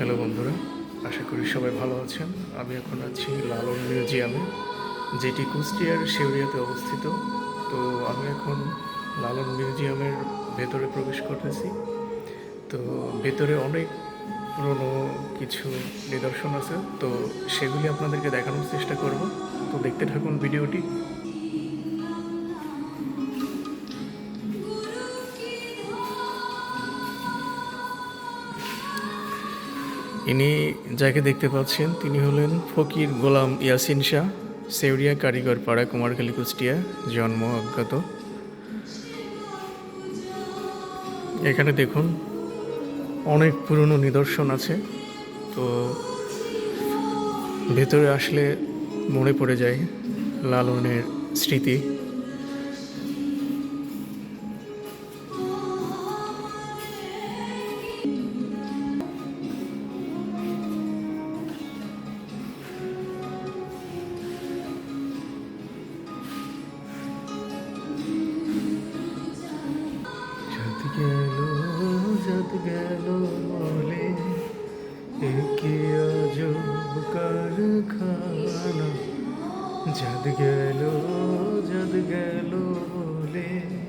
Hello বন্ধুরা, আশা করি সবাই ভালো আছেন। আমি এখন আছি লালন মিউজিয়ামে, যেটি কুষ্টিয়ার শেউরিয়াতে অবস্থিত। তো আমি এখন লালন মিউজিয়ামের ভেতরে প্রবেশ করতেছি। তো ভেতরে অনেক পুরনো কিছু নিদর্শন আছে। তো সেগুলি আপনাদেরকে দেখানোর চেষ্টা করব। তো দেখতে থাকুন ভিডিওটি। ইনি যাকে দেখতে পাচ্ছেন, তিনি হলেন ফকির গোলাম ইয়াসিন শাহ, সেউরিয়া কারিগর পাড়া কুমারখালী কুষ্টিয়া, জন্ম অজ্ঞাত। এখানে দেখুন, অনেক পুরনো নিদর্শন আছে। তো ভেতরে আসলে মনে পড়ে যায় লালনের স্মৃতি। গেল বলে একে আজব কারখানা। যাদ গেল যাদ গেল বলে